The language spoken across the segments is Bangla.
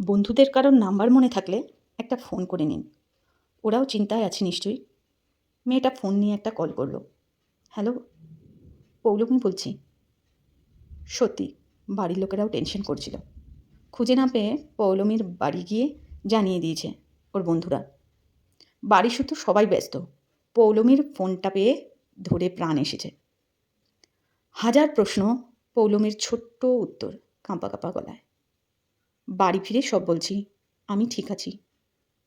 বন্ধুদের কারোর নাম্বার মনে থাকলে একটা ফোন করে নিন। ওরাও চিন্তায় আছে নিশ্চয়ই। মেয়েটা ফোন নিয়ে একটা কল করল। হ্যালো, পৌলমি বলছি। সত্যি, বাড়ির লোকেরাও টেনশন করছিল। খুঁজে না পেয়ে পৌলমীর বাড়ি গিয়ে জানিয়ে দিয়েছে ওর বন্ধুরা। বাড়ি শুধু সবাই ব্যস্ত। পৌলমীর ফোনটা পেয়ে ধরে প্রাণ এসেছে। হাজার প্রশ্ন, পৌলমীর ছোট্ট উত্তর কাঁপা কাঁপা গলায়। বাড়ি ফিরে সব বলছি, আমি ঠিক আছি।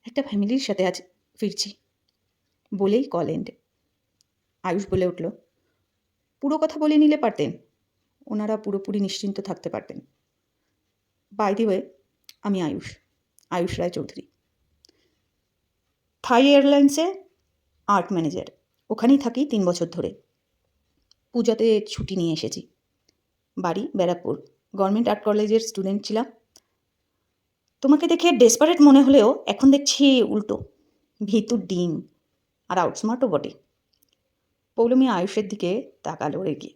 একটা ফ্যামিলির সাথে আজ ফিরছি। বলেই কল এন্ড। আয়ুষ বলে উঠল, পুরো কথা বলে নিলে পারতেন। ওনারা পুরোপুরি নিশ্চিন্ত থাকতে পারতেন। বাই দি ওয়ে আমি আয়ুষ আয়ুষ রায় চৌধুরী। থাই এয়ারলাইন্সে আর্ট ম্যানেজার ওখানেই থাকি তিন বছর ধরে। পূজাতে ছুটি নিয়ে এসেছি। বাড়ি ব্যারাকপুর। গভর্নমেন্ট আর্ট কলেজের স্টুডেন্ট ছিলাম। তোমাকে দেখে ডেসপারেট মনে হলেও এখন দেখছি উল্টো। ভিতুর ডিম আর আউটস্মার্টও বটে। পৌলমি আয়ুষের দিকে তাকালো রেগে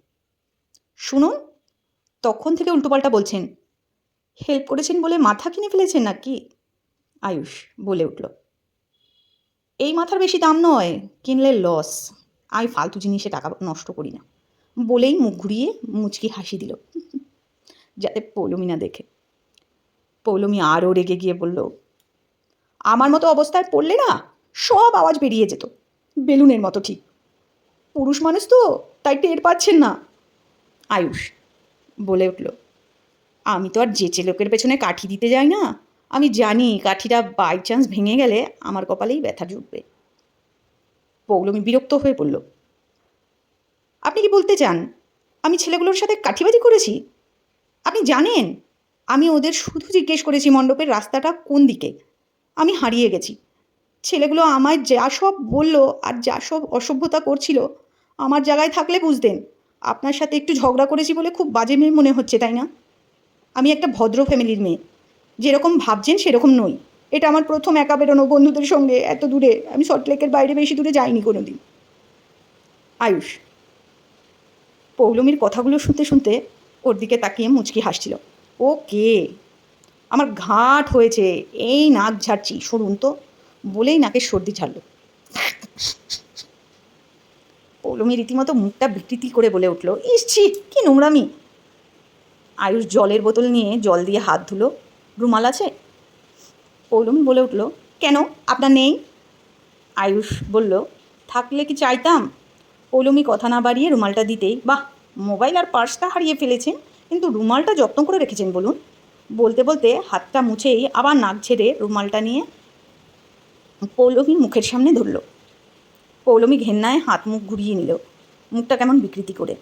শুনুন, তখন থেকে উল্টোপাল্টা বলছেন হেল্প করেছেন বলে মাথা কিনে ফেলেছেন নাকি? আয়ুষ বলে উঠল, এই মাথার বেশি দাম নয়, কিনলে লস আমি ফালতু জিনিসে টাকা নষ্ট করি না। বলেই মুখ ঘুরিয়ে মুচকি হাসি দিল। যাতে পৌলমী না দেখে। পৌলমী আরও রেগে গিয়ে বলল, আমার মতো অবস্থায় পড়লে না সব আওয়াজ বেরিয়ে যেত, বেলুনের মতো ঠিক। পুরুষ মানুষ তো, তাই টের পাচ্ছেন না। আয়ুষ বলে উঠল, আমি তো আর যেচে লোকের পেছনে কাঠি দিতে যাই না। আমি জানি কাঠিটা বাই চান্স ভেঙে গেলে আমার কপালেই ব্যথা জুটবে। পৌলমি বিরক্ত হয়ে পড়ল আপনি কি বলতে চান? আমি ছেলেগুলোর সাথে কাঠিবাজি করেছি? আপনি জানেন আমি ওদের শুধু জিজ্ঞেস করেছি মণ্ডপের রাস্তাটা কোন দিকে। আমি হারিয়ে গেছি। ছেলেগুলো আমায় যা সব বলল আর যা সব অসভ্যতা করছিল, আমার জায়গায় থাকলে বুঝতেন। আপনার সাথে একটু ঝগড়া করেছি বলে খুব বাজে মেয়ে মনে হচ্ছে, তাই না? আমি একটা ভদ্র ফ্যামিলির মেয়ে। যেরকম ভাবছেন সেরকম নই। এটা আমার প্রথম একা বেরোনো বন্ধুদের সঙ্গে এত দূরে। আমি সল্টলেকের বাইরে বেশি দূরে যাইনি কোনো দিন আয়ুষ, পৌলমীর কথাগুলো শুনতে শুনতে ওর দিকে তাকিয়ে মুচকি হাসছিল। ও কে আমার ঘাট হয়েছে। এই নাক ঝাড়ছি শুনুন তো। বলেই নাকে সর্দি ছাড়ল পৌলমী রীতিমতো মুখটা বিকৃতি করে বলে উঠল ইসছি কি নোংরামি! আয়ুষ জলের বোতল নিয়ে জল দিয়ে হাত ধুলো। রুমাল আছে? পৌলমী বলে উঠল, কেন? আপনার নেই? আয়ুষ বলল, থাকলে কি চাইতাম? পৌলমী কথা না বাড়িয়ে রুমালটা দিতেই, বাহ! মোবাইল আর পার্সটা হারিয়ে ফেলেছেন। কিন্তু রুমালটা যত্ন করে রেখেছেন বলুন। বলতে বলতে হাতটা মুছেই আবার নাক ছেড়ে রুমালটা নিয়ে পৌলমীর মুখের সামনে ধরল। পৌলমী ঘেন্নায় হাত মুখ ঘুরিয়ে নিল। মুখটা কেমন বিকৃতি করে।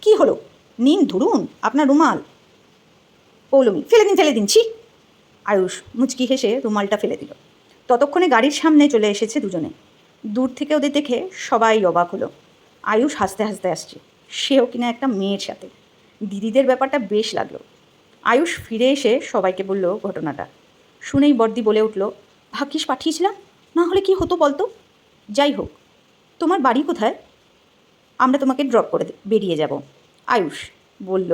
কি হলো? নিন, ধরুন, আপনার রুমাল। পৌলমী, ফেলে দিন ফেলে দিন, ছি! আয়ুষ মুচকি হেসে রুমালটা ফেলে দিল। ততক্ষণে গাড়ির সামনে চলে এসেছে দুজনে। দূর থেকে ওদের দেখে সবাই অবাক হলো। আয়ুষ হাসতে হাসতে আসছে। সেও কিনা একটা মেয়ের সাথে। দিদিদের ব্যাপারটা বেশ লাগল। আয়ুষ ফিরে এসে সবাইকে বলল ঘটনাটা। শুনেই বর্দি বলে উঠল, ভাগ্যিস পাঠিয়েছিলাম? না হলে কি হতো বলতো? যাই হোক, তোমার বাড়ি কোথায়? আমরা তোমাকে ড্রপ করে বেরিয়ে যাব। আয়ুষ বলল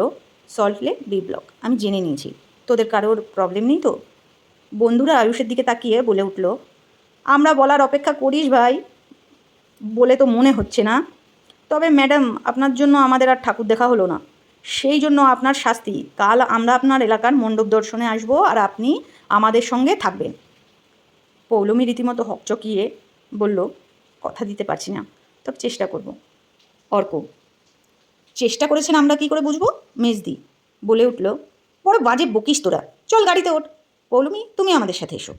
সল্টলেক বি ব্লক আমি জেনে নিয়েছি। তোদের কারোর প্রবলেম নেই তো? বন্ধুরা আয়ুষের দিকে তাকিয়ে বলে উঠল, আমরা বলার অপেক্ষা করিস ভাই, বলে তো মনে হচ্ছে না। তবে ম্যাডাম, আপনার জন্য আমাদের আর ঠাকুর দেখা হলো না। সেই জন্য আপনার শাস্তি। কাল আমরা আপনার এলাকার মণ্ডপ দর্শনে আসব আর আপনি আমাদের সঙ্গে থাকবেন। পৌলমী রীতিমতো হকচকিয়ে বলল, কথা দিতে পারছি না, তবে চেষ্টা করব। অর্ক, চেষ্টা করেছেন আমরা কি করে বুঝব? মেজদি বলে উঠল, বড় বাজে বকিস তোরা, চল গাড়িতে ওঠ। পৌলমী, তুমি আমাদের সাথে এসো।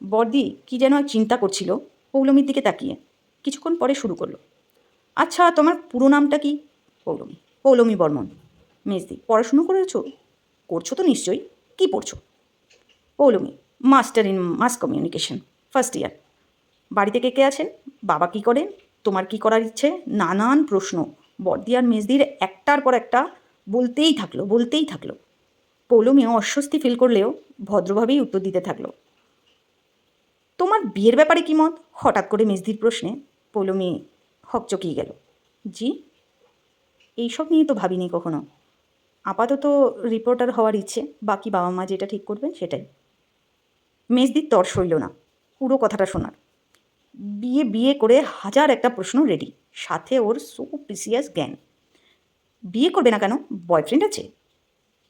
বর্দি কি যেন চিন্তা করছিল, পৌলমীর দিকে তাকিয়ে, কিছুক্ষণ পরে শুরু করল আচ্ছা তোমার পুরো নামটা কি? পৌলমী পৌলমী বর্মন। মেজদি পড়াশুনো করেছ? করছ তো নিশ্চয়ই। কি পড়ছো? Poulami, master in mass communication, first year. বাড়িতে কে কে আছেন বাবা কি করেন তোমার কি করার ইচ্ছে? নানান প্রশ্ন। বর্দি আর মেজদির একটার পর একটা বলতেই থাকল বলতেই থাকল। পৌলমীও অস্বস্তি ফিল করলেও ভদ্রভাবেই উত্তর দিতে থাকল। তোমার বিয়ের ব্যাপারে কি মত? হঠাৎ করে মেজদির প্রশ্নে পৌলমী হকচকিয়ে গেল। জি? এইসব নিয়ে তো ভাবিনি কখনো। আপাতত রিপোর্টার হওয়ার ইচ্ছে, বাকি বাবা মা যেটা ঠিক করবেন সেটাই। মেজদির তর সইল না, পুরো কথাটা শোনার। বিয়ে বিয়ে করে হাজার একটা প্রশ্ন রেডি সাথে ওর সো প্রিসিয়াস জ্ঞান। বিয়ে করবে না কেন? বয়ফ্রেন্ড আছে।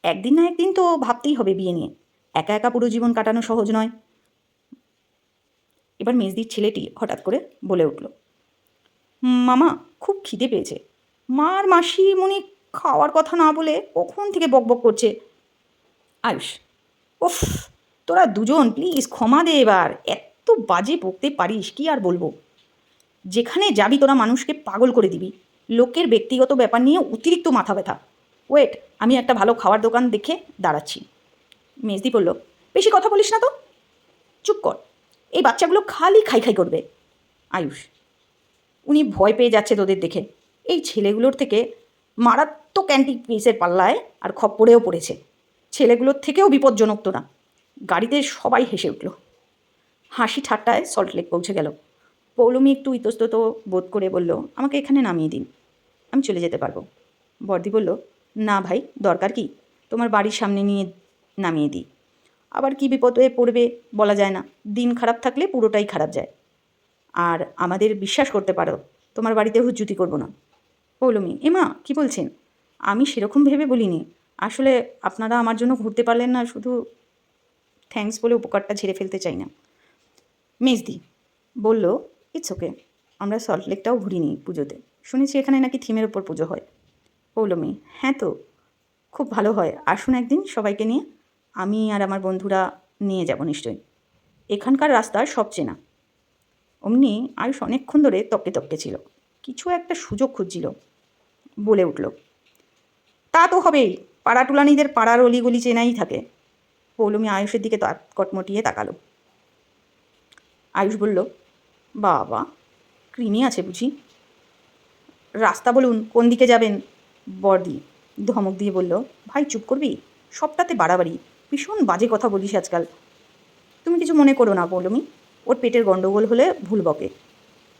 একদিন না একদিন তো ভাবতেই হবে বিয়ে নিয়ে। একা একা পুরো জীবন কাটানো সহজ নয়। এবার মেজদির ছেলেটি হঠাৎ করে বলে উঠল, মামা, খুব খিদে পেয়েছে। মা আর মাসি মনে খাওয়ার কথা না বলে কখন থেকে বকবক করছে? আয়ুষ ওফ তোরা দুজন প্লিজ ক্ষমা দে এবার। এত বাজে বকতে পারিস, কি আর বলব? যেখানে যাবি তোরা মানুষকে পাগল করে দিবি। লোকের ব্যক্তিগত ব্যাপার নিয়ে অতিরিক্ত মাথা ব্যথা। ওয়েট, আমি একটা ভালো খাওয়ার দোকান দেখে দাঁড়াচ্ছি। মেজদি বলল, বেশি কথা বলিস না তো? চুপ কর, এই বাচ্চাগুলো খালি খাই খাই করবে। আয়ুষ, উনি ভয় পেয়ে যাচ্ছে তোদের দেখে। এই ছেলেগুলোর থেকে মারাত্মক অ্যান্টি পিসের পাল্লায় আর খপ্পরেও পড়েছে। ছেলেগুলোর থেকেও বিপজ্জনক তো না। গাড়িতে সবাই হেসে উঠল। হাসি ঠাট্টায় সল্টলেক পৌঁছে গেল। পৌলমি একটু ইতস্তত বোধ করে বলল, আমাকে এখানে নামিয়ে দিন। আমি চলে যেতে পারব। বর্দি বলল, না ভাই, দরকার কি? তোমার বাড়ির সামনে নিয়ে নামিয়ে দিই। আবার কি বিপদে পড়বে বলা যায় না। দিন খারাপ থাকলে পুরোটাই খারাপ যায়। আর আমাদের বিশ্বাস করতে পারো, তোমার বাড়িতে হুজ্জুতি করব না। পৌলমি, এমা, কি বলছেন? আমি সেরকম ভেবে বলিনি। আসলে আপনারা আমার জন্য ঘুরতে পারলেন না, শুধু থ্যাঙ্কস বলে উপকারটা ঝেড়ে ফেলতে চাই না। মেজদি বলল, ইটস ওকে, আমরা সল্টলেকটাও ঘুরিনি পুজোতে। শুনেছি এখানে নাকি থিমের ওপর পুজো হয়। পৌলমি হ্যাঁ তো, খুব ভালো হয়। আসুন একদিন সবাইকে নিয়ে। আমি আর আমার বন্ধুরা নিয়ে যাব নিশ্চয়ই। এখানকার রাস্তা সব চেনা। অমনি আয়ুষ অনেকক্ষণ ধরে তককে তককে ছিল। কিছু একটা সুযোগ খুঁজছিল, বলে উঠল। তা তো হবেই পাড়া টুলানিদের পাড়ার অলিগলি চেনাই থাকে। পৌলমি আয়ুষের দিকে কটমটিয়ে তাকালো। আয়ুষ বলল, বাবা কৃমি আছে বুঝি? রাস্তা বলুন, কোন দিকে যাবেন? বর্দি ধমক দিয়ে বলল, ভাই চুপ করবি? সবটাতে বাড়াবাড়ি, ভীষণ বাজে কথা বলিস আজকাল। তুমি কিছু মনে করো না পৌলমি, ওর পেটের গণ্ডগোল হলে ভুল বকে।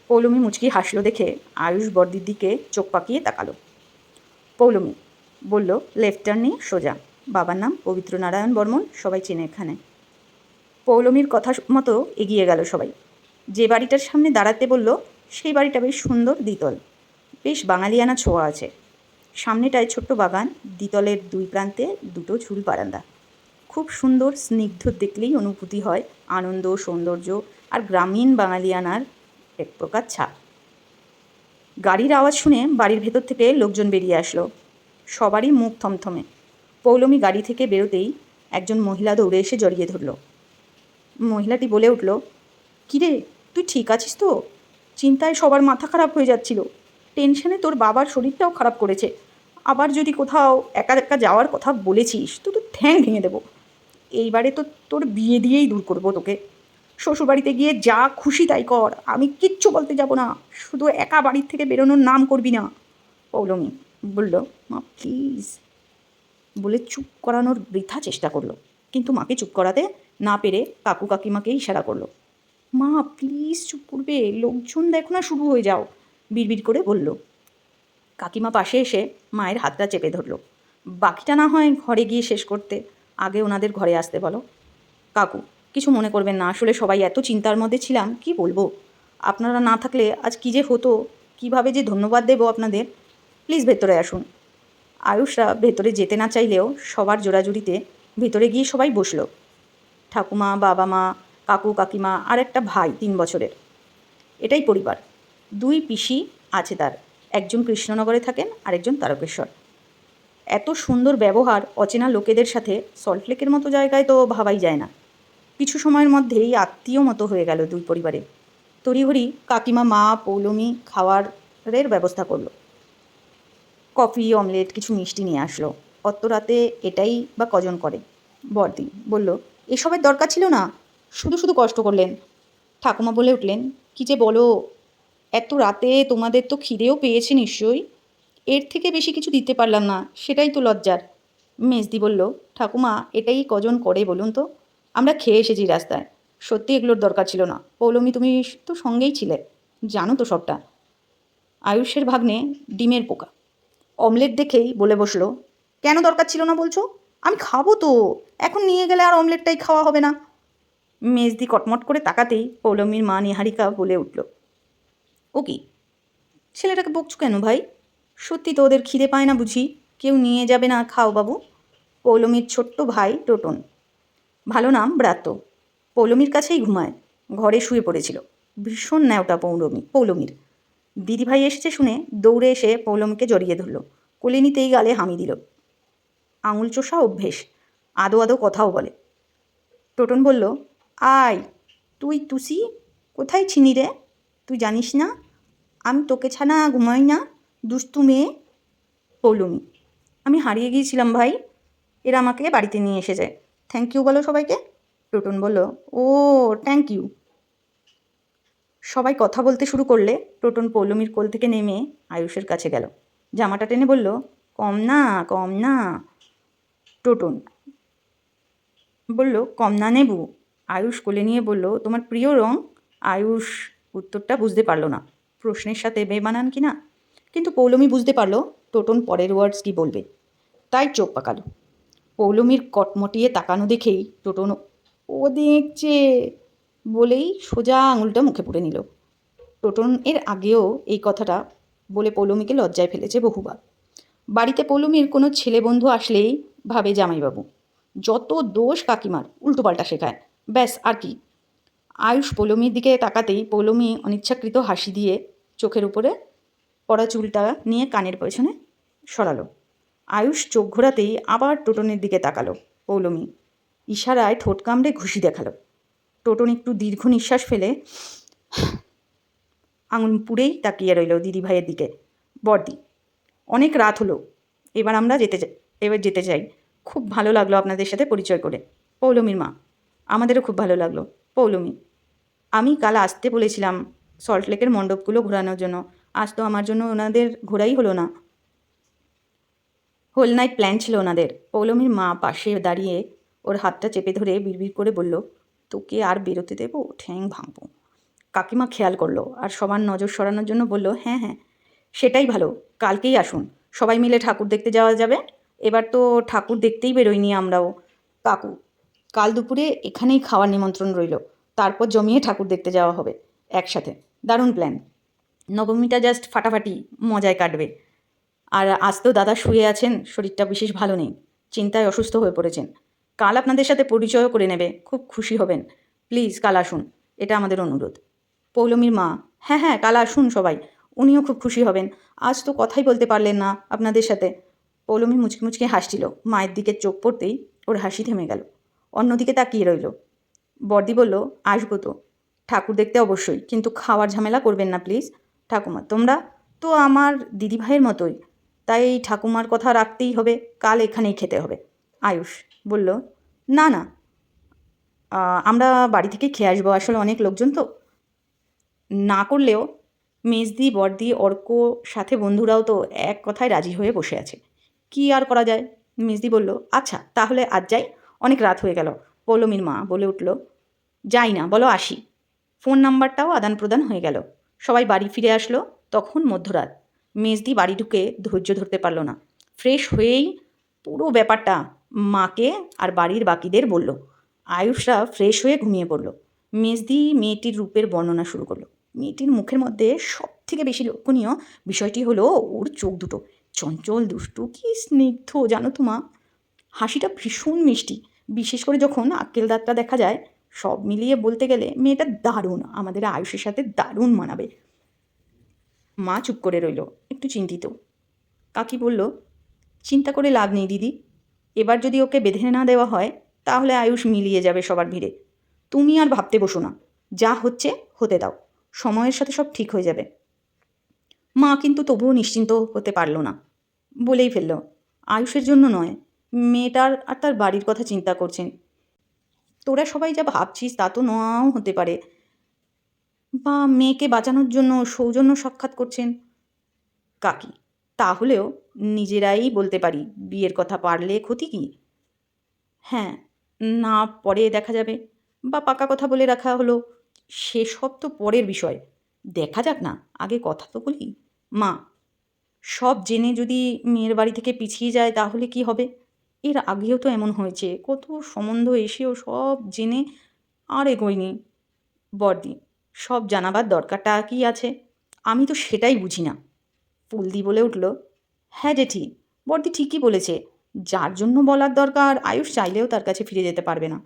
পৌলমি মুচকি হাসলো দেখে আয়ুষ বর্দির দিকে চোখ পাকিয়ে তাকালো। পৌলমি বলল লেফট টার্ন সোজা। বাবার নাম পবিত্র নারায়ণ বর্মন, সবাই চেনে এখানে। পৌলমীর কথা মতো এগিয়ে গেল সবাই। যে বাড়িটার সামনে দাঁড়াতে বলল, সেই বাড়িটা বেশ সুন্দর, দ্বিতল। বেশ বাঙালিয়ানা ছোঁয়া আছে। সামনেটায় ছোট্ট বাগান, দ্বিতলের দুই প্রান্তে দুটো ঝুল বারান্দা। খুব সুন্দর, স্নিগ্ধ দেখলেই অনুভূতি হয় আনন্দ, সৌন্দর্য আর গ্রামীণ বাঙালিয়ানার এক প্রকার ছাপ। গাড়ির আওয়াজ শুনে বাড়ির ভেতর থেকে লোকজন বেরিয়ে আসলো। সবারই মুখ থমথমে। পৌলমী গাড়ি থেকে বেরোতেই একজন মহিলা দৌড়ে এসে জড়িয়ে ধরল। মহিলাটি বলে উঠল, কিরে, তুই ঠিক আছিস তো? চিন্তায় সবার মাথা খারাপ হয়ে যাচ্ছিল। টেনশনে তোর বাবার শরীরটাও খারাপ করেছে। আবার যদি কোথাও একা একা যাওয়ার কথা বলেছিস, তো তোর ঠ্যাং ভেঙে দেবো। এইবারে তো তোর বিয়ে দিয়েই দূর করব তোকে। শ্বশুরবাড়িতে গিয়ে যা খুশি তাই কর। আমি কিচ্ছু বলতে যাব না। শুধু একা বাড়ির থেকে বেরোনোর নাম করবি না। পৌলমী বলল, মা প্লিজ বলে চুপ করানোর বৃথা চেষ্টা করল। কিন্তু মাকে চুপ করাতে না পেরে কাকু কাকিমাকে ইশারা করল, মা প্লিজ চুপ করবে। লোকজন দেখো না, শুরু হয়ে যাও। বিড়বিড় করে বলল। কাকিমা পাশে এসে মায়ের হাতটা চেপে ধরলো। বাকিটা না হয় ঘরে গিয়ে শেষ করতে। আগে ওনাদের ঘরে আসতে বলো। কাকু কিছু মনে করবেন না। আসলে সবাই এত চিন্তার মধ্যে ছিলাম, কি বলব? আপনারা না থাকলে আজ কী যে হতো, কীভাবে যে ধন্যবাদ দেবো আপনাদের? প্লিজ ভেতরে আসুন। আয়ুষরা ভেতরে যেতে না চাইলেও সবার জোড়াজুড়িতে ভেতরে গিয়ে সবাই বসল। ঠাকুমা বাবা মা কাকু, কাকিমা, আর একটা ভাই তিন বছরের। এটাই পরিবার। দুই পিসি আছে তার। একজন কৃষ্ণনগরে থাকেন, আরেকজন তারকেশ্বর। এত সুন্দর ব্যবহার অচেনা লোকেদের সাথে সল্টলেকের মতো জায়গায় তো ভাবাই যায় না। কিছু সময়ের মধ্যেই আত্মীয় মতো হয়ে গেল দুই পরিবারে। তড়িঘড়ি কাকিমা, মা, পৌলমি খাওয়ারের ব্যবস্থা করল। কফি, অমলেট, কিছু মিষ্টি নিয়ে আসলো। অত রাতে এটাই বা কজন করে? বর্দি বলল, এসবের দরকার ছিল না। শুধু শুধু কষ্ট করলেন। ঠাকুমা বলে উঠলেন, কি যে বলো, এত রাতে তোমাদের তো খিদেও পেয়েছে নিশ্চয়ই। এর থেকে বেশি কিছু দিতে পারলাম না, সেটাই তো লজ্জার। মেজদি বলল, ঠাকুমা, এটাই কজন করে বলুন তো? আমরা খেয়ে এসেছি রাস্তায়। সত্যি এগুলোর দরকার ছিল না। পৌলমি, তুমি তো সঙ্গেই ছিলে। জানো তো সবটা। আয়ুষের ভাগ্নে ডিমের পোকা। অমলেট দেখেই বলে বসল, কেন দরকার ছিল না বলছো? আমি খাব তো। এখন নিয়ে গেলে আর অমলেটটাই খাওয়া হবে না। মেজদি কটমট করে তাকাতেই পৌলমীর মা নিহারিকা বলে উঠল, ও কি? ছেলেটাকে বকছো কেন ভাই? সত্যি তো ওদের খিদে পায় না বুঝি। কেউ নিয়ে যাবে না খাও বাবু। পৌলমীর ছোট্ট ভাই টোটন ভালো নাম ব্রাত্য। পৌলমীর কাছেই ঘুমায়। ঘরে শুয়ে পড়েছিল। ভীষণ ন্যাওটা পৌলমী, পৌলমীর। দিদিভাই এসেছে শুনে দৌড়ে এসে পৌলমীকে জড়িয়ে ধরল। কোলে নিতেই গালে হামি দিল। আঙুল চোষা অভ্যেস, আদো আদো কথাও বলে। টোটন বলল, আয়, তুই তুসি, কোথায় ছিনি রে? তুই জানিস না? আমি তোকে ছানা ঘুমাই না, দুষ্টু মেয়ে? পৌলমী, আমি হারিয়ে গিয়েছিলাম ভাই। এরা আমাকে বাড়িতে নিয়ে এসে যায় থ্যাংক ইউ বলো সবাইকে। টোটন বলল, ও থ্যাংক ইউ সবাই কথা বলতে শুরু করলে টোটন পৌলমীর কোল থেকে নেমে আয়ুষের কাছে গেল। জামাটা টেনে বলল, কম না কম না। টোটন বলল, কম না নেবু। আয়ুষ কোলে নিয়ে বলল, তোমার প্রিয় রং? আয়ুষ উত্তরটা বুঝতে পারল না। প্রশ্নের সাথে বেমানান কি না কিন্তু পৌলমী বুঝতে পারল টোটন পরের ওয়ার্ডস কি বলবে। তাই চোখ পাকালো। পৌলমীর কটমটিয়ে তাকানো দেখেই টোটন, ও দেখছে, বলেই সোজা আঙুলটা মুখে পুড়ে নিল। টোটন এর আগেও এই কথাটা বলে পৌলমীকে লজ্জায় ফেলেছে বহুবার। বাড়িতে পৌলমীর কোনো ছেলে বন্ধু আসলেই ভাবে জামাইবাবু, যত দোষ কাকিমার উল্টোপাল্টা শেখায়, ব্যাস আর কি। আয়ুষ পৌলমীর দিকে তাকাতেই পৌলমী অনিচ্ছাকৃত হাসি দিয়ে চোখের উপরে পড়া চুলটা নিয়ে কানের পেছনে সরালো। আয়ুষ চোখ ঘোরাতেই আবার টোটনের দিকে তাকালো। পৌলমী ইশারায় ঠোঁট কামড়ে ঘুষি দেখাল। টোটন একটু দীর্ঘ নিঃশ্বাস ফেলে আঙুল পুড়েই তাকিয়ে রইল দিদি ভাইয়ের দিকে। বর্দি অনেক রাত হলো, এবার আমরা যেতে চাই এবার যেতে চাই। খুব ভালো লাগল আপনাদের সাথে পরিচয় করে। পৌলমীর মা, আমাদেরও খুব ভালো লাগল। পৌলমী, আমি কাল আসতে বলেছিলাম সল্টলেকের মণ্ডপগুলো ঘোরানোর জন্য। আজ তো আমার জন্য ওনাদের ঘোরাই হলো না। হোল নাইট প্ল্যান ছিল ওনাদের। পৌলমীর মা পাশে দাঁড়িয়ে ওর হাতটা চেপে ধরে বিড়বিড় করে বলল, তোকে আর বেরোতে দেবো? ঠ্যাং ভাঙবো। কাকিমা খেয়াল করল আর সবার নজর সরানোর জন্য বলল হ্যাঁ হ্যাঁ সেটাই ভালো, কালকেই আসুন। সবাই মিলে ঠাকুর দেখতে যাওয়া যাবে। এবার তো ঠাকুর দেখতেই বেরোইনি আমরাও। কাকু, কাল দুপুরে এখানেই খাওয়ার নিমন্ত্রণ রইল। তারপর জমিয়ে ঠাকুর দেখতে যাওয়া হবে। একসাথে, দারুণ প্ল্যান নবমীটা জাস্ট ফাটাফাটি, মজায় কাটবে। আর আজ তো দাদা শুয়ে আছেন, শরীরটা বিশেষ ভালো নেই, চিন্তায় অসুস্থ হয়ে পড়েছেন। কাল আপনাদের সাথে পরিচয়ও করে নেবে, খুব খুশি হবেন। প্লিজ, কাল আসুন, এটা আমাদের অনুরোধ। পৌলমীর মা হ্যাঁ হ্যাঁ কাল আসুন সবাই, উনিও খুব খুশি হবেন। আজ তো কথাই বলতে পারলেন না আপনাদের সাথে। পৌলমী মুচকি মুচকি হাসছিল, মায়ের দিকে চোখ পড়তেই ওর হাসি থেমে গেল। অন্যদিকে তাকিয়ে রইল। বর্দি বলল, আসব তো। ঠাকুর দেখতে অবশ্যই, কিন্তু খাওয়ার ঝামেলা করবেন না, প্লিজ। ঠাকুমা, তোমরা তো আমার দিদিভাইয়ের মতোই তাই ঠাকুমার কথা রাখতেই হবে, কাল এখানেই খেতে হবে। আয়ুষ বলল, না না আমরা বাড়ি থেকে খেয়ে আসব, আসলে অনেক লোকজন তো। না করলেও মেজদি বর্দি অর্ক, সাথে বন্ধুরাও তো এক কথায় রাজি হয়ে বসে আছে। কি আর করা যায়? মেজদি বলল আচ্ছা তাহলে আজ যাই। অনেক রাত হয়ে গেল। পৌলমীর মা বলে উঠল, যাই না, বলো আসি। ফোন নাম্বারটাও আদান প্রদান হয়ে গেল। সবাই বাড়ি ফিরে আসলো, তখন মধ্যরাত। মেজদি বাড়ি ঢুকে ধৈর্য ধরতে পারল না। ফ্রেশ হয়েই পুরো ব্যাপারটা মাকে আর বাড়ির বাকিদের বলল। আয়ুষরা ফ্রেশ হয়ে ঘুমিয়ে পড়ল। মেজদি মেয়েটির রূপের বর্ণনা শুরু করল। মেয়েটির মুখের মধ্যে সব থেকে বেশি লক্ষণীয় বিষয়টি হলো ওর চোখ দুটো। চঞ্চল, দুষ্টু, কি স্নিগ্ধ জানো তো মা? হাসিটা ভীষণ মিষ্টি। বিশেষ করে যখন আক্কেল দাঁতটা দেখা যায়, সব মিলিয়ে বলতে গেলে মেয়েটা দারুণ, আমাদের আয়ুষের সাথে দারুণ মানাবে। মা চুপ করে রইল। একটু চিন্তিত। কাকি বলল, চিন্তা করে লাভ নেই, দিদি। এবার যদি ওকে বেঁধে না দেওয়া হয়, তাহলে আয়ুষ মিলিয়ে যাবে সবার ভিড়ে। তুমি আর ভাবতে বসো না। যা হচ্ছে, হতে দাও। সময়ের সাথে সব ঠিক হয়ে যাবে। মা কিন্তু তবুও নিশ্চিন্ত হতে পারল না। বলেই ফেলল, আয়ুষের জন্য নয়, মেয়েটার আর তার বাড়ির কথা চিন্তা করছেন। তোরা সবাই যা ভাবছিস, তা তো নাও হতে পারে। বা মেয়েকে বাঁচানোর জন্য সৌজন্য সাক্ষাৎ করছেন। কাকি, তাহলেও নিজেরাই বলতে পারি, বিয়ের কথা পারলে ক্ষতি কি? হ্যাঁ না পরে দেখা যাবে, বা পাকা কথা বলে রাখা হলো, সেসব তো পরের বিষয়। দেখা যাক না, আগে কথা তো বলি। মা, সব জেনে যদি মেয়ের বাড়ি থেকে পিছিয়ে যায় তাহলে কি হবে? এর আগেও তো এমন হয়েছে, কত সম্বন্ধ এসেও সব জেনে আর এগোয়নি। বর্দি সব জানাবার দরকারটা কি আছে? আমি তো সেটাই বুঝি না। ফুলদি বলে উঠল হ্যাঁ জেঠি বর্দি ঠিকই বলেছে। যার জন্য বলার দরকার, আয়ুষ চাইলেও তার কাছে ফিরে যেতে পারবে না।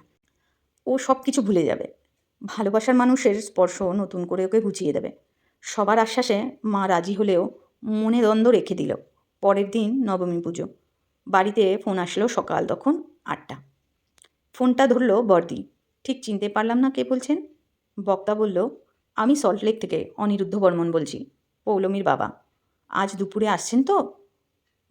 ও সব কিছু ভুলে যাবে। ভালোবাসার মানুষের স্পর্শ নতুন করে ওকে গুছিয়ে দেবে। সবার আশ্বাসে মা রাজি হলেও মনে দ্বন্দ্ব রেখে দিল। পরের দিন নবমী পুজো। বাড়িতে ফোন আসলো সকাল তখন আটটা। ফোনটা ধরলো বর্দি ঠিক চিনতে পারলাম না কে বলছেন। বক্তা বলল, আমি সল্টলেক থেকে অনিরুদ্ধ বর্মন বলছি, পৌলমীর বাবা। আজ দুপুরে আসছেন তো?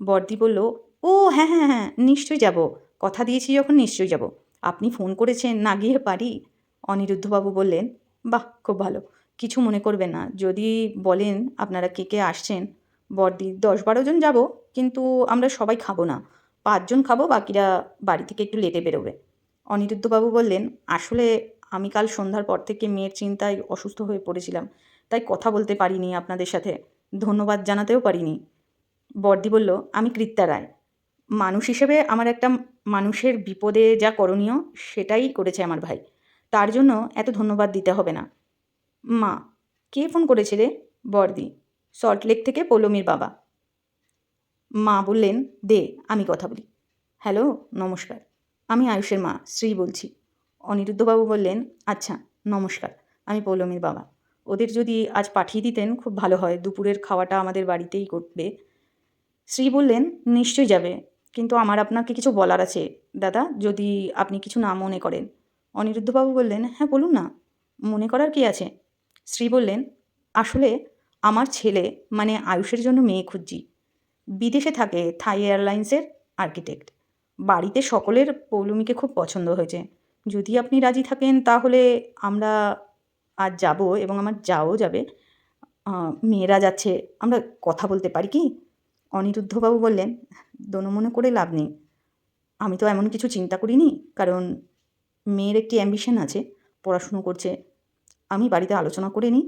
বর্দি বলল, ও হ্যাঁ হ্যাঁ হ্যাঁ নিশ্চয়ই যাব। কথা দিয়েছি যখন, নিশ্চয়ই যাব। আপনি ফোন করেছেন না গিয়ে পারি? অনিরুদ্ধবাবু বললেন, বাহ, খুব ভালো। কিছু মনে করবেন না। যদি বলেন আপনারা কে কে আসছেন? বর্দি দশ বারো জন যাব, কিন্তু আমরা সবাই খাব না। পাঁচজন খাব, বাকিরা বাড়ি থেকে একটু লেটে বেরোবে। অনিরুদ্ধবাবু বললেন, আসলে আমি কাল সন্ধ্যার পর থেকে মেয়ের চিন্তায় অসুস্থ হয়ে পড়েছিলাম। তাই কথা বলতে পারিনি আপনাদের সাথে। ধন্যবাদ জানাতেও পারিনি। বর্দি বলল, আমি কৃত্যা রায়। মানুষ হিসেবে আমার একটা মানুষের বিপদে যা করণীয়, সেটাই করেছে আমার ভাই। তার জন্য এত ধন্যবাদ দিতে হবে না। মা, কে ফোন করেছে রে? বর্দি সল্টলেক থেকে পৌলমীর বাবা। মা বললেন, দে, আমি কথা বলি। হ্যালো, নমস্কার। আমি আয়ুষের মা, শ্রী বলছি। অনিরুদ্ধবাবু বললেন আচ্ছা নমস্কার। আমি পৌলমীর বাবা। ওদের যদি আজ পাঠিয়ে দিতেন, খুব ভালো হয়। দুপুরের খাওয়াটা আমাদের বাড়িতেই করবে শ্রী বললেন, নিশ্চয়ই যাবে। কিন্তু আমার আপনাকে কিছু বলার আছে। দাদা, যদি আপনি কিছু না মনে করেন। অনিরুদ্ধবাবু বললেন হ্যাঁ বলুন না। মনে করার কি আছে? শ্রী বললেন, আসলে আমার ছেলে মানে আয়ুষের জন্য মেয়ে খুঁজছি। বিদেশে থাকে থাই এয়ারলাইন্সের আর্কিটেক্ট। বাড়িতে সকলের পৌলমীকে খুব পছন্দ হয়েছে। যদি আপনি রাজি থাকেন, তাহলে আমরা আজ যাব এবং আমার যাও যাবে। মেয়েরা যাচ্ছে, আমরা কথা বলতে পারি কি? অনিরুদ্ধবাবু বললেন, দোনো মনে করে লাভ নেই। আমি তো এমন কিছু চিন্তা করিনি, কারণ মেয়ের একটি অ্যাম্বিশন আছে, পড়াশুনো করছে। আমি বাড়িতে আলোচনা করে নিই।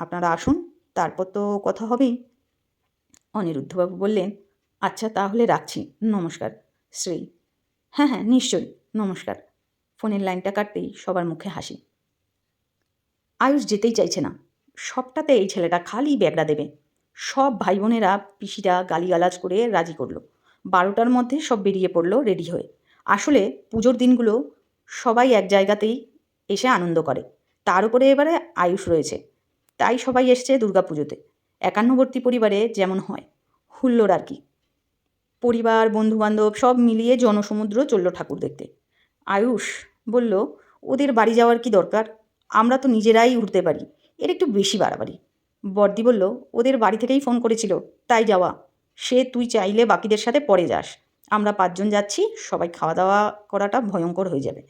আপনারা আসুন, তারপর তো কথা হবেই। অনিরুদ্ধবাবু বললেন আচ্ছা তাহলে রাখছি। নমস্কার, শ্রী। হ্যাঁ হ্যাঁ নিশ্চয়ই। নমস্কার। ফোনের লাইনটা কাটতেই সবার মুখে হাসি। আয়ুষ যেতেই চাইছে না। সবটাতে এই ছেলেটা খালি ব্যাগড়া দেবে। সব ভাই বোনেরা পিসিরা গালিগালাজ করে রাজি করল। বারোটার মধ্যে সব বেরিয়ে পড়ল রেডি হয়ে। আসলে পুজোর দিনগুলো সবাই এক জায়গাতেই এসে আনন্দ করে। তার উপরে এবারে আয়ুষ রয়েছে। তাই সবাই এসছে দুর্গাপুজোতে একান্নবর্তী পরিবারে যেমন হয়। হুল্লোড় আর কি। পরিবার, বন্ধুবান্ধব সব মিলিয়ে জনসমুদ্র চলল ঠাকুর দেখতে। আয়ুষ বলল, ওদের বাড়ি যাওয়ার কি দরকার? আমরা তো নিজেরাই উঠতে পারি। এর একটু বেশি বাড়াবাড়ি। বর্দি বলল, ওদের বাড়ি থেকেই ফোন করেছিল। তাই যাওয়া। সে তুই চাইলে বাকিদের সাথে পরে যাস। আমরা পাঁচজন যাচ্ছি, সবাই খাওয়া দাওয়া করাটা ভয়ঙ্কর হয়ে যাবে।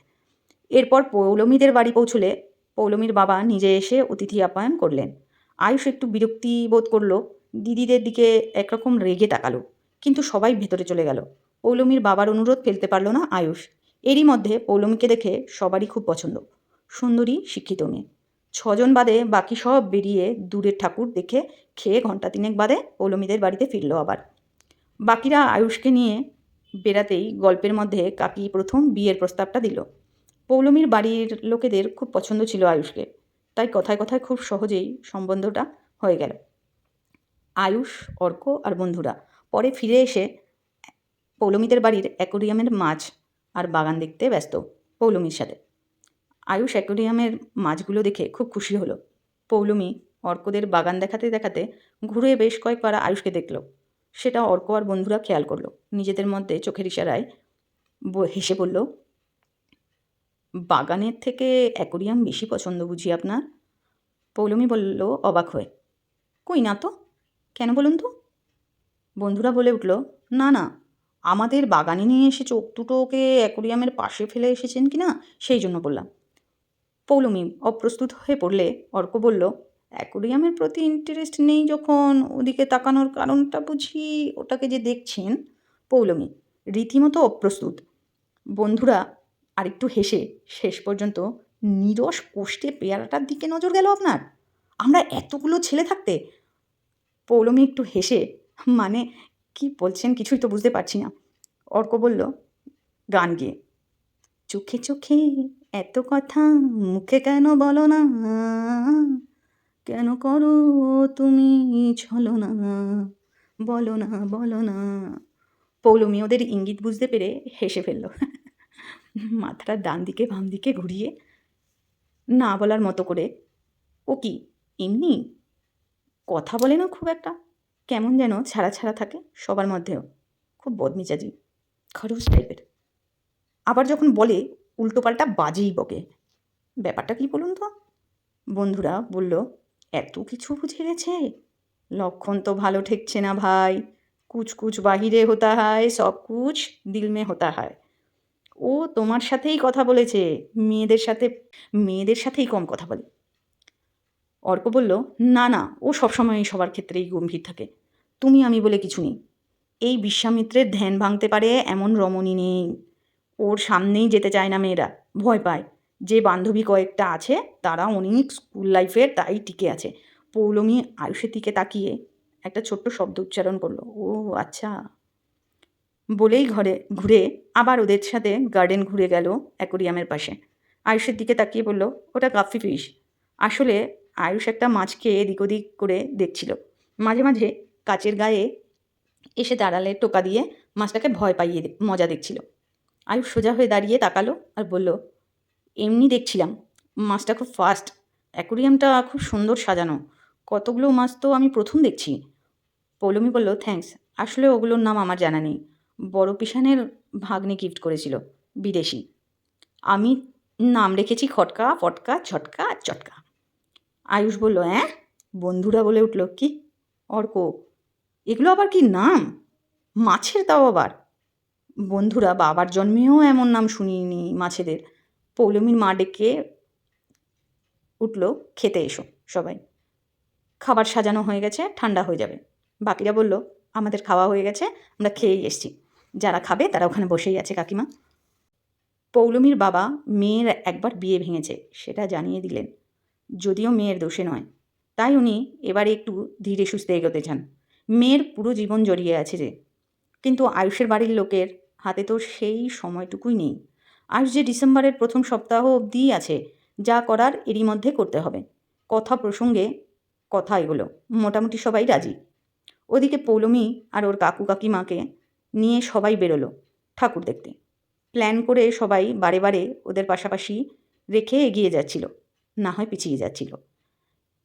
এরপর পৌলমীদের বাড়ি পৌঁছলে পৌলমীর বাবা নিজে এসে অতিথি আপ্যায়ন করলেন। আয়ুষ একটু বিরক্তি বোধ করল, দিদিদের দিকে একরকম রেগে তাকালো, কিন্তু সবাই ভেতরে চলে গেল। পৌলমীর বাবার অনুরোধ ফেলতে পারল না আয়ুষ। এরই মধ্যে পৌলমীকে দেখে সবারই খুব পছন্দ। সুন্দরী, শিক্ষিত মেয়ে। ছজন বাদে বাকি সব বেরিয়ে দূরের ঠাকুর দেখে খেয়ে ঘণ্টা তিনেক বাদে পৌলমীদের বাড়িতে ফিরল আবার। বাকিরা আয়ুষকে নিয়ে বেড়াতেই গল্পের মধ্যে কাকি প্রথম বিয়ের প্রস্তাবটা দিল। পৌলমীর বাড়ির লোকেদের খুব পছন্দ ছিল আয়ুষকে, তাই কথায় কথায় খুব সহজেই সম্বন্ধটা হয়ে গেল। আয়ুষ, অর্ক আর বন্ধুরা, পরে ফিরে এসে পৌলমীদের বাড়ির অ্যাকোরিয়ামের মাছ আর বাগান দেখতে ব্যস্ত পৌলমীর সাথে। আয়ুষ অ্যাকোরিয়ামের মাছগুলো দেখে খুব খুশি হলো। পৌলমী অর্কদের বাগান দেখাতে দেখাতে ঘুরে বেশ কয়েকবার আয়ুষকে দেখল। সেটা অর্ক আর বন্ধুরা খেয়াল করল। নিজেদের মধ্যে চোখের ইশারায় হেসে বলল, বাগানের থেকে অ্যাকোরিয়াম বেশি পছন্দ বুঝি আপনার? পৌলমী বলল, অবাক হয়ে। কই না তো? কেন বলুন তো? বন্ধুরা বলে উঠল, না না, আমাদের বাগানে নিয়ে এসে চোখ দুটোকে অ্যাকোরিয়ামের পাশে ফেলে এসেছেন কি না সেই জন্য বললাম। পৌলমী অপ্রস্তুত হয়ে পড়লে অর্ক বলল, অ্যাকোরিয়ামের প্রতি ইন্টারেস্ট নেই যখন ওদিকে তাকানোর কারণটা বুঝি ওটাকে যে দেখছেন? পৌলমি, রীতিমতো অপ্রস্তুত। বন্ধুরা, আরেকটু হেসে শেষ পর্যন্ত নিরস কোষ্টে পেয়ারাটার দিকে নজর গেল আপনার। আমরা এতগুলো ছেলে থাকতে? পৌলমি একটু হেসে মানে কি বলছেন কিছুই তো বুঝতে পারছি না। অর্ক বলল, গান গেয়ে। চোখে চোখে এত কথা মুখে কেন বলো না? কেন করো তুমি ছলো না? বলো না বলো না। পৌলমি ওদের ইঙ্গিত বুঝতে পেরে হেসে ফেলল। মাথাটা ডান দিকে, বাম দিকে ঘুরিয়ে না বলার মতো করে, ও কি, এমনি? কথা বলে না খুব একটা? কেমন যেন ছাড়া ছাড়া থাকে সবার মধ্যেও। খুব বদমিজাজি খরচ টাইপের আবার যখন বলে উল্টোপাল্টা বাজেই বকে। ব্যাপারটা কি বলুন তো? বন্ধুরা বলল, এত কিছু বুঝে গেছে? লক্ষণ তো ভালো ঠেকছে না ভাই। কুচ কুচ বাহিরে হতা হয়, সব কুচ দিল মে হতা হয়। ও তোমার সাথেই কথা বলেছে, মেয়েদের সাথে, মেয়েদের সাথেই কম কথা বলে। অর্ক বলল, না না, ও সবসময় সবার ক্ষেত্রেই গম্ভীর থাকে। তুমি আমি বলে কিছু নেই। এই বিশ্বামিত্রের ধ্যান ভাঙতে পারে এমন রমণী নেই। ওর সামনেই যেতে চায় না মেয়েরা। ভয় পায়। যে বান্ধবী কয়েকটা আছে, তারা অনেক স্কুল লাইফের তাই টিকে আছে। পৌলমি আয়ুষের দিকে তাকিয়ে একটা ছোট্ট শব্দ উচ্চারণ করল। ও আচ্ছা। বলেই ঘরে, ঘুরে আবার ওদের সাথে গার্ডেন ঘুরে গেল অ্যাকোরিয়ামের পাশে। আয়ুষের দিকে তাকিয়ে বলল, ওটা গাফি ফিশ। আসলে আয়ুষ একটা মাছকে এদিক ওদিক করে দেখছিল। মাঝে মাঝে কাচের গায়ে এসে দাঁড়ালে টোকা দিয়ে মাছটাকে ভয় পাইয়ে মজা দেখছিল। আয়ুষ সোজা হয়ে দাঁড়িয়ে তাকালো আর বলল, এমনি দেখছিলাম, মাছটা খুব ফাস্ট অ্যাকোরিয়ামটা খুব সুন্দর সাজানো। কতগুলো মাছ তো আমি প্রথম দেখছি। পৌলমি বলল থ্যাঙ্কস আসলে ওগুলোর নাম আমার জানা নেই। বড় পিসানের ভাগ্নে গিফট করেছিল, বিদেশি। আমি নাম রেখেছি খটকা, ফটকা ছটকা আর চটকা। আয়ুষ বলল হ্যাঁ বন্ধুরা বলে উঠল, কি? অর্ক, এগুলো আবার কি নাম? মাছের তাও আবার? বন্ধুরা, বাবার জন্মেও এমন নাম শুনিনি মাছেদের। পৌলমীর মা ডেকে উঠল, খেতে এসো সবাই। খাবার সাজানো হয়ে গেছে, ঠান্ডা হয়ে যাবে। বাকিরা বলল, আমাদের খাওয়া হয়ে গেছে, আমরা খেয়েই এসছি। যারা খাবে, তারা ওখানে বসেই আছে, কাকিমা। পৌলমীর বাবা মেয়ের একবার বিয়ে ভেঙেছে, সেটা জানিয়ে দিলেন। যদিও মেয়ের দোষে নয়, তাই উনি এবারে একটু ধীরে সুস্থে এগোতে চান। মেয়ের পুরো জীবন জড়িয়ে আছে যে। কিন্তু আয়ুষের বাড়ির লোকের হাতে তো সেই সময়টুকুই নেই। আয়ুষ যে ডিসেম্বরের প্রথম সপ্তাহ অবধিই আছে, যা করার এরই মধ্যে করতে হবে। কথা প্রসঙ্গে কথা এগুলো। মোটামুটি সবাই রাজি। ওদিকে পৌলমী আর ওর কাকু কাকিমাকে নিয়ে সবাই বেরোলো ঠাকুর দেখতে। প্ল্যান করে সবাই বারে বারে ওদের পাশাপাশি রেখে এগিয়ে যাচ্ছিল, না হয় পিছিয়ে যাচ্ছিল।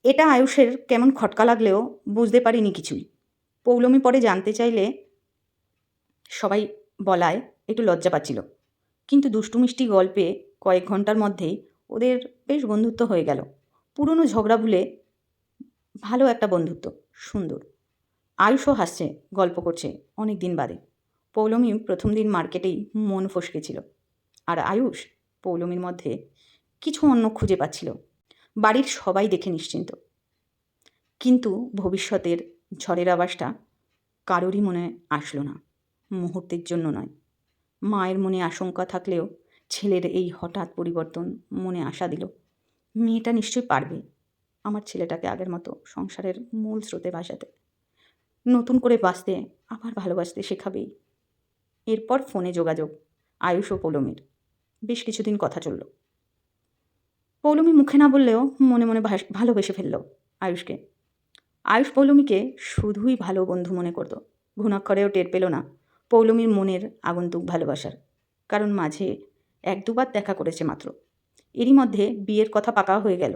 এটা আয়ুষের কেমন খটকা লাগলেও বুঝতে পারিনি কিছুই। পৌলমী পরে জানতে চাইলে সবাই বলায় একটু লজ্জা পাচ্ছিল। কিন্তু দুষ্টু মিষ্টি গল্পে কয়েক ঘণ্টার মধ্যেই ওদের বেশ বন্ধুত্ব হয়ে গেল। পুরনো ঝগড়া ভুলে ভালো একটা বন্ধুত্ব, সুন্দর। আয়ুষও হাসছে, গল্প করছে অনেক দিন বাদে। পৌলমী প্রথম দিন মার্কেটেই মন ফসকেছিল আর আয়ুষ পৌলমীর মধ্যে কিছু অন্য খুঁজে পাচ্ছিল। বাড়ির সবাই দেখে নিশ্চিন্ত। কিন্তু ভবিষ্যতের ঝড়ের আওয়াজটা কারোরই মনে আসলো না। মুহূর্তের জন্য নয়। মায়ের মনে আশঙ্কা থাকলেও ছেলের এই হঠাৎ পরিবর্তন মনে আশা দিল। মেয়েটা নিশ্চয়ই পারবে আমার ছেলেটাকে আগের মতো সংসারের মূল স্রোতে ভাসাতে। নতুন করে বাঁচতে, আবার ভালোবাসতে শেখাবেই এরপর ফোনে যোগাযোগ, আয়ুষ ও পৌলমীর। বেশ কিছুদিন কথা চলল। পৌলমী মুখে না বললেও মনে মনে ভালোবেসে ফেলল আয়ুষকে। আয়ুষ পৌলমীকে শুধুই ভালো বন্ধু মনে করতো। ঘুণাক্ষরেও টের পেল না পৌলমীর মনের আগন্তুক ভালোবাসার। কারণ মাঝে এক দুবার দেখা করেছে মাত্র। এরই মধ্যে বিয়ের কথা পাকা হয়ে গেল।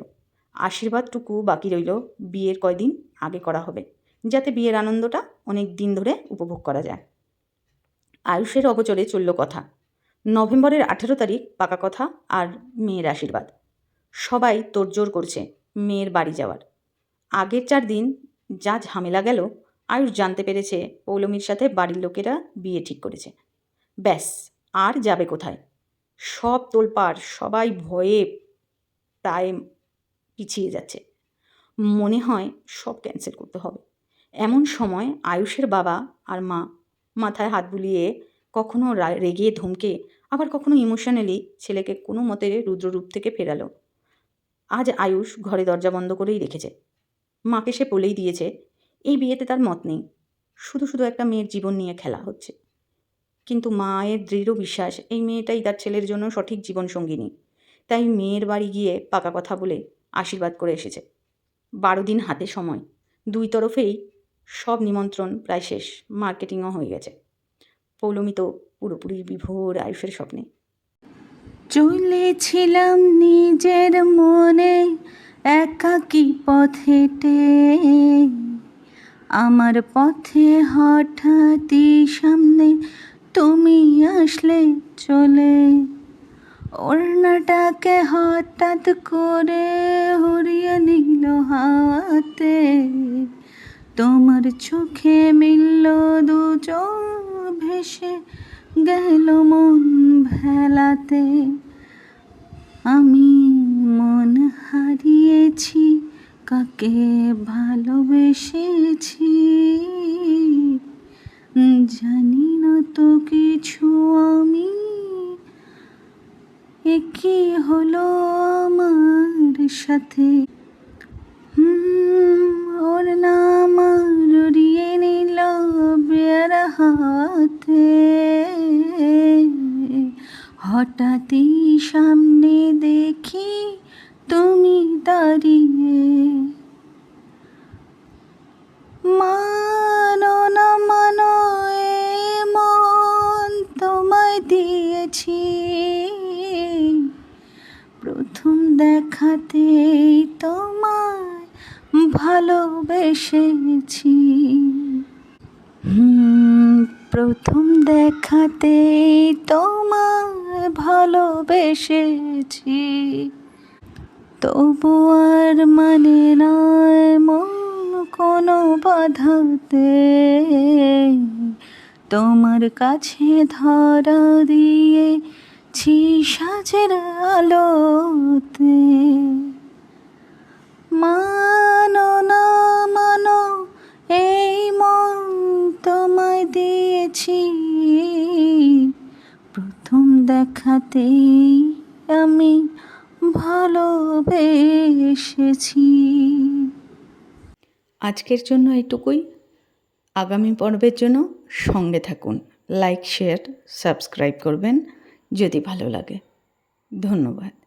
আশীর্বাদটুকু বাকি রইল বিয়ের কয়দিন আগে করা হবে, যাতে বিয়ের আনন্দটা অনেক দিন ধরে উপভোগ করা যায়। আয়ুষের অগোচরে চলল কথা। নভেম্বরের আঠেরো তারিখ পাকা কথা আর মেয়ের আশীর্বাদ। সবাই তোড়জোড় করছে মেয়ের বাড়ি যাওয়ার। আগের চার দিন যা ঝামেলা গেল আয়ুষ জানতে পেরেছে পৌলমীর সাথে বাড়ির লোকেরা বিয়ে ঠিক করেছে। ব্যাস, আর যাবে কোথায়? সব তোলপাড়, সবাই ভয়ে প্রায় পিছিয়ে যাচ্ছে। মনে হয় সব ক্যান্সেল করতে হবে। এমন সময় আয়ুষের বাবা আর মা মাথায় হাত বুলিয়ে কখনো রেগে ধমকে, আবার কখনো ইমোশনালি ছেলেকে কোনো মতে রুদ্ররূপ থেকে ফেরালো। আজ আয়ুষ ঘরে দরজা বন্ধ করেই রেখেছে। মাকে সে বলেই দিয়েছে এই বিয়েতে তার মত নেই। শুধু শুধু একটা মেয়ের জীবন নিয়ে খেলা হচ্ছে। কিন্তু মায়ের দৃঢ় বিশ্বাস, এই মেয়েটাই তার ছেলের জন্য সঠিক জীবন সঙ্গিনী তাই মেয়ের বাড়ি গিয়ে পাকা কথা বলে আশীর্বাদ করে এসেছে। বারো দিন হাতে সময়। দুই তরফেই সব নিমন্ত্রণ প্রায় শেষ। মার্কেটিংও হয়ে গেছে। পৌলমি তো পুরোপুরি বিভোর আয়ুষের স্বপ্নে। চলেছিলাম নিজের মনে একাকী পথেটে আমার পথে হঠাৎই সামনে তুমি আসলে চলে। ওড়নাটাকে হঠাৎ করে হরিয়ে নিল হাতে। তোমার চোখে মিলল দু ভেসে গেল মন ভেলাতে। আমি মন হারিয়েছি কাকে ভালোবেসেছি? জানি না তো কিছু আমি। এ কি হলো আমার সাথে? ওর নাম রড়িয়ে নিল বের হাতে। হঠাৎই সামনে দেখি তুমি দাঁড়িয়ে দেখাতেই তোমায় ভালোবেসেছি। প্রথম দেখাতেই তোমায় ভালোবেসেছি। তবু আর মানে নয় মন কোনো বাধাতে। তোমার কাছে ধরা দিয়েছি সাজের আলোতে। মানো না, মানো, এই মন তোমায় দিয়েছি। প্রথম দেখাতেই আমি ভালোবেসেছি। আজকের জন্য এটুকুই আগামী পর্বের জন্য সঙ্গে থাকুন। লাইক, শেয়ার, সাবস্ক্রাইব করবেন। যদি ভালো লাগে। ধন্যবাদ।